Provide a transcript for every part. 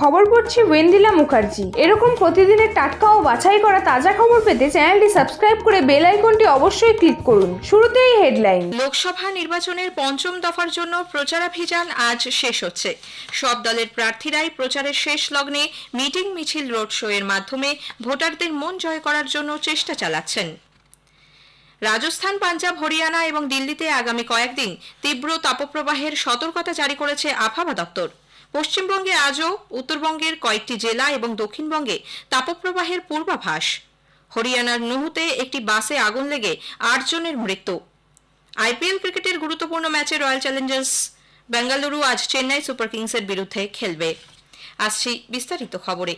খবর পড়ছি ওয়েন্দিলা মুখার্জি। এরকম প্রতিদিনের টাটকা ও বাছাই করা তাজা খবর পেতে চ্যানেলটি সাবস্ক্রাইব করে বেল আইকনটি অবশ্যই ক্লিক করুন। শুরুতেই হেডলাইন। লোকসভা নির্বাচনের পঞ্চম দফার জন্য প্রচারাভিযান আজ শেষ হচ্ছে। সব দলের প্রার্থীরাই প্রচারের শেষ লগ্নে মিটিং মিছিল রোড শো এর মাধ্যমে ভোটারদের মন জয় করার জন্য চেষ্টা চালাচ্ছেন। রাজস্থান, পাঞ্জাব, হরিয়ানা এবং দিল্লিতে আগামী কয়েকদিন তীব্র তাপপ্রবাহের সতর্কতা জারি করেছে আবহাওয়া দপ্তর। পশ্চিমবঙ্গে আজও উত্তরবঙ্গের কয়েকটি জেলা এবং দক্ষিণবঙ্গে তাপপ্রবাহের পূর্বাভাস। হরিয়ানার নুহুতে একটি বাসে আগুন লেগে আট জনের মৃত্যু। আইপিএল ক্রিকেটের গুরুত্বপূর্ণ ম্যাচে রয়্যাল চ্যালেঞ্জার্স বেঙ্গালুরু আজ চেন্নাই সুপার কিংসের বিরুদ্ধে খেলবে। আসছি বিস্তারিত খবরে।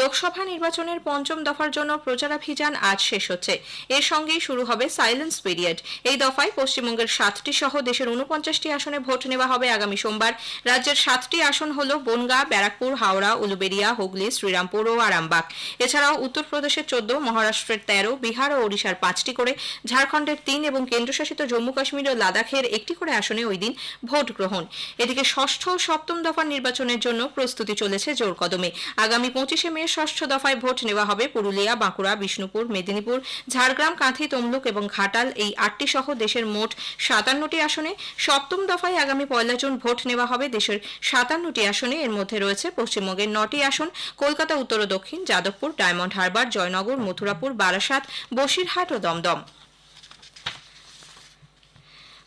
লোকসভা নির্বাচনের পঞ্চম দফার জন্য প্রচারাভিযান আজ শেষ হচ্ছে। এর সঙ্গেই শুরু হবে সাইলেন্স পিরিয়ড এই দফায় পশ্চিমবঙ্গের সাতটি সহ দেশের উনপঞ্চাশটি আসনে ভোট নেওয়া হবে আগামী সোমবার। রাজ্যের সাতটি আসন হল বনগা, ব্যারাকপুর, হাওড়া উলুবেড়িয়া হুগলি, শ্রীরামপুর ও আরামবাগ। এছাড়াও উত্তরপ্রদেশের চোদ্দ, মহারাষ্ট্রের তেরো, বিহার ও ওড়িশার পাঁচটি করে, ঝাড়খণ্ডের তিন এবং কেন্দ্রশাসিত জম্মু কাশ্মীর ও লাদাখের একটি করে আসনে ওই দিন ভোট গ্রহণ। এদিকে ষষ্ঠ ও সপ্তম দফার নির্বাচনের জন্য প্রস্তুতি চলেছে জোর কদমে আগামী পঁচিশে মে ষষ্ঠ দফায় ভোট নেওয়া হবে পুরুলিয়া, বাঁকুড়া, বিষ্ণুপুর, মেদিনীপুর, ঝাড়গ্রাম, কাঁথি, তমলুক এবং ঘাটাল। এই আটটি সহ দেশের মোট সাতান্নটি আসনে সপ্তম দফায় আগামী পয়লা জুন ভোট নেওয়া হবে। দেশের সাতান্নটি আসনে এর মধ্যে রয়েছে পশ্চিমবঙ্গের নটি আসন, কলকাতা, উত্তর ও দক্ষিণ, যাদবপুর, ডায়মন্ড হারবার, জয়নগর, মথুরাপুর, বারাসাত, বসিরহাট ও দমদম।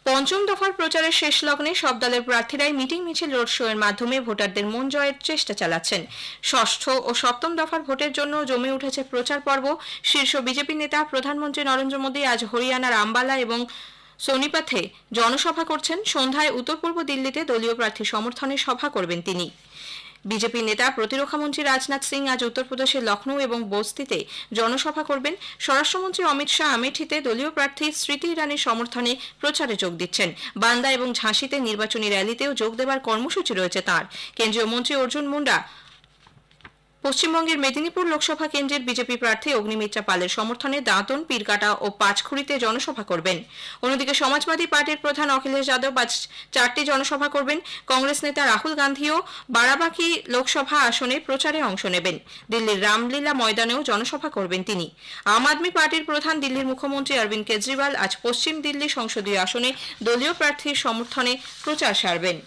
পঞ্চম দফার প্রচারের শেষ লগ্নে সব দলের প্রার্থীরাই মিটিং মিছিল রোড শো এর মাধ্যমে ভোটারদের মন জয়ের চেষ্টা চালাচ্ছেন। ষষ্ঠ ও সপ্তম দফার ভোটের জন্য জমে উঠেছে প্রচার পর্ব। শীর্ষ বিজেপি নেতা, প্রধানমন্ত্রী নরেন্দ্র মোদী আজ হরিয়ানার আম্বালা এবং সোনিপথে জনসভা করছেন। সন্ধ্যায় উত্তর পূর্ব দিল্লিতে দলীয় প্রার্থী সমর্থনে সভা করবেন তিনি। বিজেপি নেতা প্রতিরক্ষামন্ত্রী রাজনাথ সিং আজ উত্তরপ্রদেশের লখনৌ এবং বস্তিতে জনসভা করবেন। স্বরাষ্ট্রমন্ত্রী অমিত শাহ আমেঠিতে দলীয় প্রার্থী স্মৃতি ইরানির সমর্থনে প্রচারে যোগ দিচ্ছেন। বান্দা এবং ঝাঁসিতে নির্বাচনী র্যালিতেও যোগ দেবার কর্মসূচি রয়েছে তার। কেন্দ্রীয় মন্ত্রী অর্জুন মুন্ডা পশ্চিমবঙ্গের মেদিনীপুর লোকসভা কেন্দ্রের বিজেপি প্রার্থী অগ্নিমিত্রা পালের সমর্থনে দাঁতন, পীরকাটা ও পাঁচখুড়িতে জনসভা করবেন। অন্যদিকে সমাজবাদী পার্টির প্রধান অখিলেশ যাদব আজ চারটি জনসভা করবেন। কংগ্রেস নেতা রাহুল গান্ধীও বারাবাকি লোকসভা আসনে প্রচারে অংশ নেবেন। দিল্লির রামলীলা ময়দানেও জনসভা করবেন তিনি। আম আদমি পার্টির প্রধান দিল্লির মুখ্যমন্ত্রী অরবিন্দ কেজরিওয়াল আজ পশ্চিম দিল্লি সংসদীয় আসনে দলীয় প্রার্থীর সমর্থনে প্রচার সারবেন।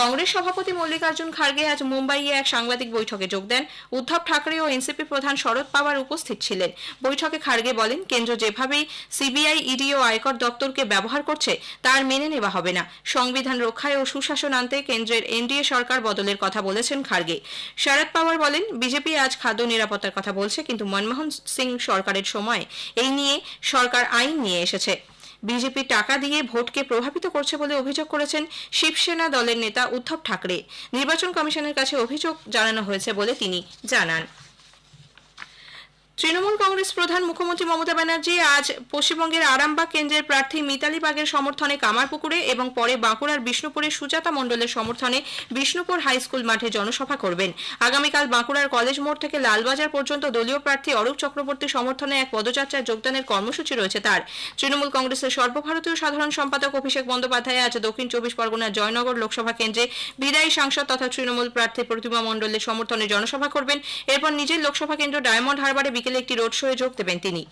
কংগ্রেস সভাপতি মল্লিকার্জুন খার্গে আজ মুম্বাইয়ে এক সাংবাদিক বৈঠকে যোগ দেন। উদ্ধব ঠাকরে ও এনসিপি প্রধান শরদ পাওয়ার উপস্থিত ছিলেন। বৈঠকে খার্গে বলেন, কেন্দ্র যেভাবেই সিবিআই, ইডি ও আয়কর দপ্তরকে ব্যবহার করছে, তার মেনে নেওয়া হবে না। সংবিধান রক্ষায় ও সুশাসন আনতে কেন্দ্রের এনডিএ সরকার বদলের কথা বলেছেন খার্গে। শরদ পাওয়ার বলেন, বিজেপি আজ খাদ্য নিরাপত্তার কথা বলছে, কিন্তু মনমোহন সিং সরকারের সময় এই নিয়ে সরকার আইন নিয়ে এসেছে। বিজেপি টাকা দিয়ে ভোটকে প্রভাবিত করছে বলে অভিযোগ করেছেন শিবসেনা দলের নেতা উদ্ধব ঠাকরে। নির্বাচন কমিশনের কাছে অভিযোগ জানানো হয়েছে বলে তিনি জানান। তৃণমূল কংগ্রেস প্রধান মুখ্যমন্ত্রী মমতা ব্যানার্জি আজ পশ্চিমবঙ্গের আরামবাগ কেন্দ্রের প্রার্থী মিতালি বাগের সমর্থনে কামারপুকুরে এবং পরে বাঁকুড়ার বিষ্ণুপুরে সুজাতা মণ্ডলের সমর্থনে বিষ্ণুপুর হাই স্কুল মাঠে জনসভা করবেন। আগামীকাল বাঁকুড়ার কলেজ মোড় থেকে লালবাজার পর্যন্ত দলীয় প্রার্থী অরূপ চক্রবর্তী সমর্থনে এক পদযাত্রায় যোগদানের কর্মসূচি রয়েছে তার। তৃণমূল কংগ্রেসের সর্বভারতীয় সাধারণ সম্পাদক অভিষেক বন্দ্যোপাধ্যায় আজ দক্ষিণ চব্বিশ পরগনার জয়নগর লোকসভা কেন্দ্রে বিদায়ী সাংসদ তথা তৃণমূল প্রার্থী প্রতিমা মণ্ডলের সমর্থনে জনসভা করবেন। এরপর নিজের লোকসভা কেন্দ্র ডায়মন্ড হারবারে বিকেলে একটি রোড শোয়ে যোগ দেবেন তিনি।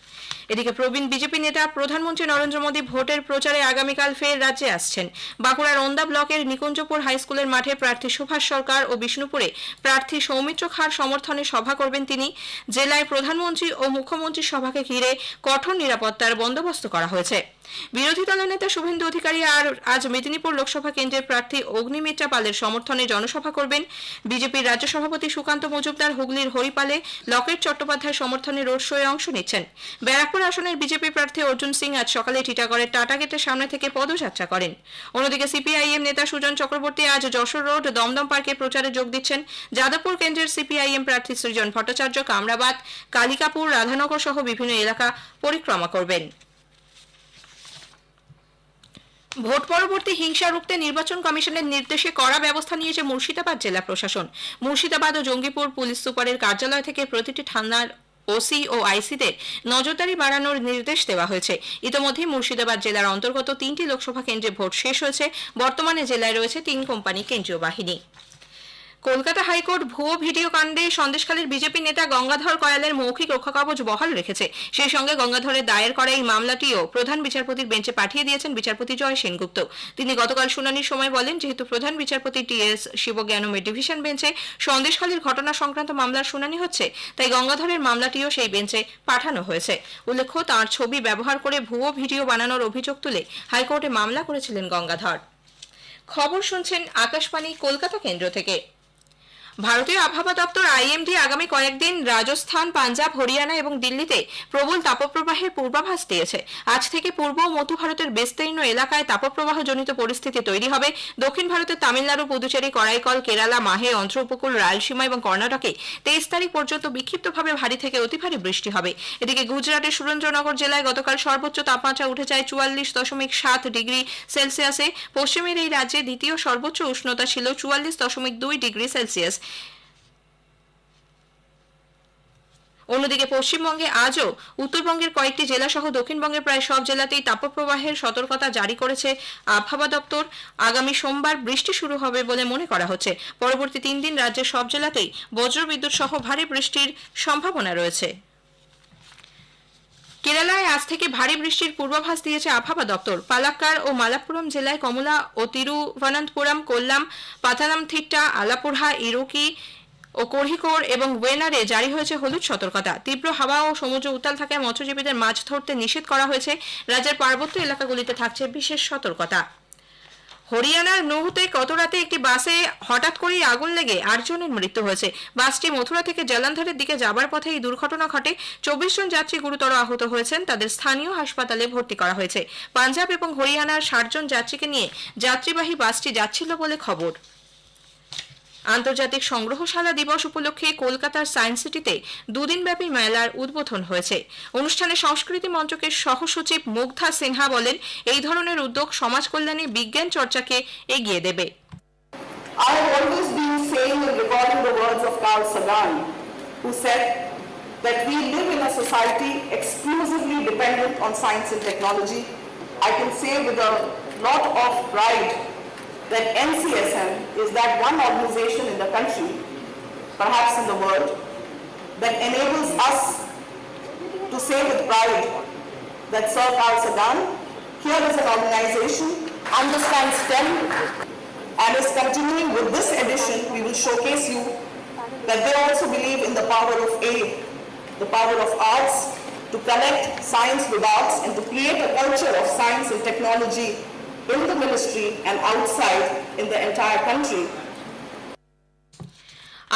এদিকে প্রবীণ বিজেপি নেতা প্রধানমন্ত্রী নরেন্দ্র মোদী ভোটের প্রচারে আগামীকাল ফের রাজ্যে আসছেন। বাঁকুড়ার ওন্দা ব্লকের নিকুঞ্জপুর হাইস্কুলের মাঠে প্রার্থী সুভাষ সরকার ও বিষ্ণুপুরে প্রার্থী সৌমিত্র খার সমর্থনে সভা করবেন তিনি। জেলায় প্রধানমন্ত্রী ও মুখ্যমন্ত্রীর সভাকে ঘিরে কঠোর নিরাপত্তার বন্দোবস্ত করা হয়েছে। বিরোধী দলের নেতা শুভেন্দু অধিকারী আর আজ মেদিনীপুর লোকসভা কেন্দ্রের প্রার্থী অগ্নিমিত্রা পালের সমর্থনে জনসভা করবেন। বিজেপির রাজ্য সভাপতি সুকান্ত মজুমদার, হুগলির হরিপালে লকেট চট্টোপাধ্যায় সমর্থনে রোড শোয়ে অংশ নিচ্ছেন। ব্যারাকপুর আসনের বিজেপি প্রার্থী অর্জুন সিং আজ সকালে টিটাগড়ের টাটা গেটের সামনে থেকে পদযাত্রা করেন। অন্যদিকে সিপিআইএম নেতা সুজন চক্রবর্তী আজ যশোর রোড, দমদম পার্কে প্রচারে যোগ দিচ্ছেন। যাদবপুর কেন্দ্রের সিপিআইএম প্রার্থী সৃজন ভট্টাচার্য, কামরাবাদ, কালিকাপুর, রাধানগর সহ বিভিন্ন এলাকা পরিক্রমা করবেন। ভোট পরবর্তী হিংসা রুখতে নির্বাচন কমিশনের নির্দেশে কড়া ব্যবস্থা নিয়েছে মুর্শিদাবাদ জেলা প্রশাসন। মুর্শিদাবাদ ও জঙ্গিপুর পুলিশ সুপারের কার্যালয় থেকে প্রতিটি থানার ওসি ও আইসিদের নজরদারি বাড়ানোর নির্দেশ দেওয়া হয়েছে। ইতোমধ্যে মুর্শিদাবাদ জেলার অন্তর্গত তিনটি লোকসভা কেন্দ্রে ভোট শেষ হয়েছে। বর্তমানে জেলায় রয়েছে তিন কোম্পানি কেন্দ্রীয় বাহিনী। কলকাতা হাইকোর্ট ভুয়ো ভিডিও কাণ্ডে সন্দেশখালীর বিজেপি নেতা গঙ্গাধর কয়ালের মৌখিক রক্ষা কবচ বহাল রেখেছে। সেই সঙ্গে গঙ্গাধরের দায়ের করা এই মামলাটিও প্রধান বিচারপতির বেঞ্চে পাঠিয়ে দিয়েছেন বিচারপতি জয় সেনগুপ্ত। তিনি গতকাল শুনানির সময় বলেন, যেহেতু প্রধান বিচারপতি টি এস শিবজ্ঞানমের ডিভিশন বেঞ্চে সন্দেশখালীর ঘটনা সংক্রান্ত মামলার শুনানি হচ্ছে, তাই গঙ্গাধরের মামলাটিও সেই বেঞ্চে পাঠানো হয়েছে। উল্লেখ্য, তার ছবি ব্যবহার করে ভুয়ো ভিডিও বানানোর অভিযোগ তুলে হাইকোর্টে মামলা করেছিলেন গঙ্গাধর। খবর শুনছেন আকাশবাণী কলকাতা কেন্দ্র থেকে। ভারতীয় আবহাওয়া দপ্তর আইএমডি আগামী কয়েকদিন রাজস্থান, পাঞ্জাব, হরিয়ানা এবং দিল্লিতে প্রবল তাপপ্রবাহের পূর্বাভাস দিয়েছে। আজ থেকে পূর্ব ও মধ্য ভারতের বিস্তীর্ণ এলাকায় তাপপ্রবাহজনিত পরিস্থিতি তৈরি হবে। দক্ষিণ ভারতের তামিলনাড়ু, পুদুচেরি, করাইকল, কেরালা, মাহে অন্ধ্র উপকূল রায়লসীমা এবং কর্ণাটকে তেইশ তারিখ পর্যন্ত বিক্ষিপ্তভাবে ভারী থেকে অতি ভারী বৃষ্টি হবে। এদিকে গুজরাটের সুরেন্দ্রনগর জেলায় গতকাল সর্বোচ্চ তাপমাত্রা উঠে যায় চুয়াল্লিশ দশমিক সাত ডিগ্রি সেলসিয়াসে। পশ্চিমের এই রাজ্যে দ্বিতীয় সর্বোচ্চ উষ্ণতা ছিল চুয়াল্লিশ দশমিক দুই ডিগ্রি সেলসিয়াস। অন্যদিকে পশ্চিমবঙ্গে আজও উত্তরবঙ্গের কয়েকটি জেলা সহ দক্ষিণবঙ্গের প্রায় সব জেলাতেই তাপপ্রবাহের সতর্কতা জারি করেছে আবহাওয়া দপ্তর। আগামী সোমবার বৃষ্টি শুরু হবে বলে মনে করা হচ্ছে। পরবর্তী তিন দিন রাজ্যের সব জেলাতেই বজ্রবিদ্যুৎ সহ ভারী বৃষ্টির সম্ভাবনা রয়েছে। কেরালায় আজ থেকে ভারী বৃষ্টির পূর্বাভাস দিয়েছে আবহাওয়া দপ্তর। পালাক্কাড় ও মালাপ্পুরম জেলায় কমলা ও তিরুবনন্তপুরম কোল্লাম পাথানামথিট্টা আলাপুরহা, ইরুকি ও কোড়িকোড় এবং ওয়েনারে জারি হয়েছে হলুদ সতর্কতা। তীব্র হাওয়া ও সমুদ্র উত্তাল থাকায় মৎস্যজীবীদের মাছ ধরতে নিষেধ করা হয়েছে। রাজ্যের পার্বত্য এলাকাগুলিতে থাকছে বিশেষ সতর্কতা। হরিয়ানার নুহুতে গত রাতে একটি বাসে হঠাৎ করেই আগুন লেগে আটজনের মৃত্যু হয়েছে? বাসটি মথুরা থেকে জলান্ধরের দিকে যাবার পথে এই দুর্ঘটনা ঘটে। চব্বিশ জন যাত্রী গুরুতর আহত হয়েছেন। তাদের স্থানীয় হাসপাতালে ভর্তি করা হয়েছে। পাঞ্জাব এবং হরিয়ানার ষাট জন যাত্রীকে নিয়ে যাত্রীবাহী বাসটি যাচ্ছিল বলে খবর। আন্তর্জাতিক সংগ্রহশালা দিবস উপলক্ষে কলকাতার সায়েন্স সিটিতে দুদিনব্যাপী মেলার উদ্বোধন হয়েছে অনুষ্ঠানে সংস্কৃতি মন্ত্রকের সহসচিব মুগ্ধা সিনহা বলেন, এই ধরনের উদ্যোগ সমাজ কল্যাণে বিজ্ঞান চর্চাকে এগিয়ে দেবে That we live in a society exclusively dependent on science and technology. I can say with a lot of pride that NCSM is that one organization in the country, perhaps in the world, that enables us to say with pride that Sir Carl Sagan, here is an organization, understands STEM and is continuing with this edition, we will showcase you that they also believe in the power of A, the power of arts, to connect science with arts and to create a culture of science and technology in the ministry and outside in the entire country.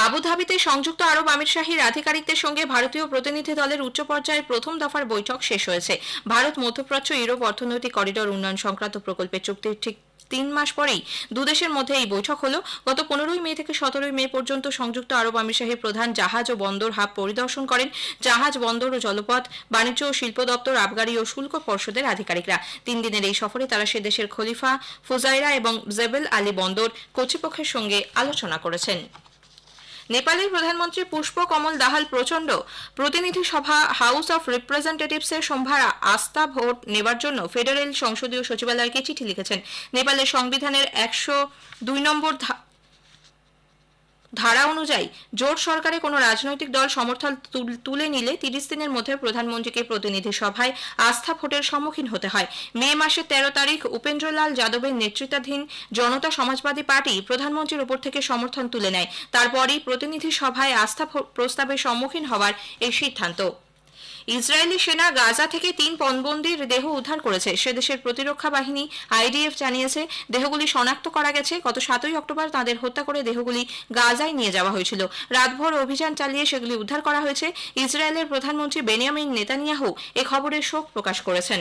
আবুধাবিতে সংযুক্ত আরব আমিরশাহীর আধিকারিকদের সঙ্গে ভারতীয় প্রতিনিধি দলের উচ্চ পর্যায়ের প্রথম দফার বৈঠক শেষ হয়েছে ভারত, মধ্যপ্রাচ্য, ইউরোপ অর্থনৈতিক করিডোর উন্নয়ন সংক্রান্ত প্রকল্পের চুক্তির ঠিক তিন মাস পরেই দুদেশের মধ্যে এই বৈঠক হলো। গত পনেরোই মে থেকে সতেরোই মে পর্যন্ত সংযুক্ত আরব আমিরশাহের প্রধান জাহাজ ও বন্দর হাব পরিদর্শন করেন। জাহাজ, বন্দর ও জলপথ, বাণিজ্য ও শিল্প দপ্তর, আবগারি ও শুল্ক পর্ষদের আধিকারিকরা। তিন দিনের এই সফরে তারা সে দেশের খলিফা, ফুজাইরা এবং জেবেল আলী বন্দর কর্তৃপক্ষের সঙ্গে আলোচনা করেছেন। নেপালের প্রধানমন্ত্রী পুষ্প কমল দাহাল প্রচণ্ড প্রতিনিধি সভা হাউস অফ রিপ্রেজেন্টেটিভসের সোমবার আস্থা ভোট নেবার জন্য ফেডারেল সংসদীয় সচিবালয়কে চিঠি লিখেছেন। নেপালের সংবিধানের একশো দুই নম্বর ধারা অনুযায়ী জোট সরকারে কোনো রাজনৈতিক দল সমর্থন তুল- নিলে তিরিশ দিনের মধ্যে প্রধানমন্ত্রীকে প্রতিনিধি সভায় আস্থা ভোটের সম্মুখীন হতে হয়। মে মাসের তেরো তারিখ উপেন্দ্রলাল যাদবের নেতৃত্বাধীন জনতা সমাজবাদী পার্টি প্রধানমন্ত্রীর উপর থেকে সমর্থন তুলে নেয়। তারপরই প্রতিনিধি সভায় আস্থা প্রস্তাবের সম্মুখীন হওয়ার এই সিদ্ধান্ত। ইসরায়েলি সেনা গাজা থেকে তিন পণবন্দির দেহ উদ্ধার করেছে। সে দেশের প্রতিরক্ষা বাহিনী, আইডিএফ জানিয়েছে, দেহগুলি শনাক্ত করা গেছে। গত সাতই অক্টোবর তাদের হত্যা করে দেহগুলি গাজায় নিয়ে যাওয়া হয়েছিল। রাতভর অভিযান চালিয়ে সেগুলি উদ্ধার করা হয়েছে। ইসরায়েলের প্রধানমন্ত্রী বেনিয়ামিন নেতানিয়াহু এ খবরে শোক প্রকাশ করেছেন।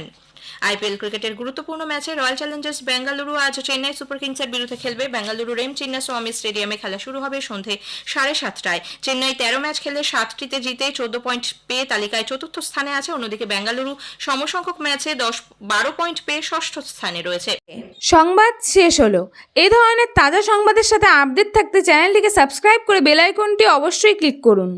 আইপিএল ক্রিকেটের গুরুত্বপূর্ণ ম্যাচে রয়্যাল চ্যালেঞ্জার্স বেঙ্গালুরু আজ চেন্নাই সুপার কিংসের বিরুদ্ধে খেলবে বেঙ্গালুরু রেম চিন্নাস্বামী স্টেডিয়ামে খেলা শুরু হবে সন্ধে সাড়ে সাতটায়। চেন্নাই তেরো ম্যাচ খেলে সাতটিতে জিতে চোদ্দ পয়েন্ট পেয়ে তালিকায় চতুর্থ স্থানে আছে। অন্যদিকে বেঙ্গালুরু সমসংখ্যক ম্যাচে দশ, বারো পয়েন্ট পেয়ে ষষ্ঠ স্থানে রয়েছে। সংবাদ শেষ হলো। এ ধরনের তাজা সংবাদের সাথে আপডেট থাকতে চ্যানেলটিকে সাবস্ক্রাইব করে বেল আইকনটি অবশ্যই ক্লিক করুন।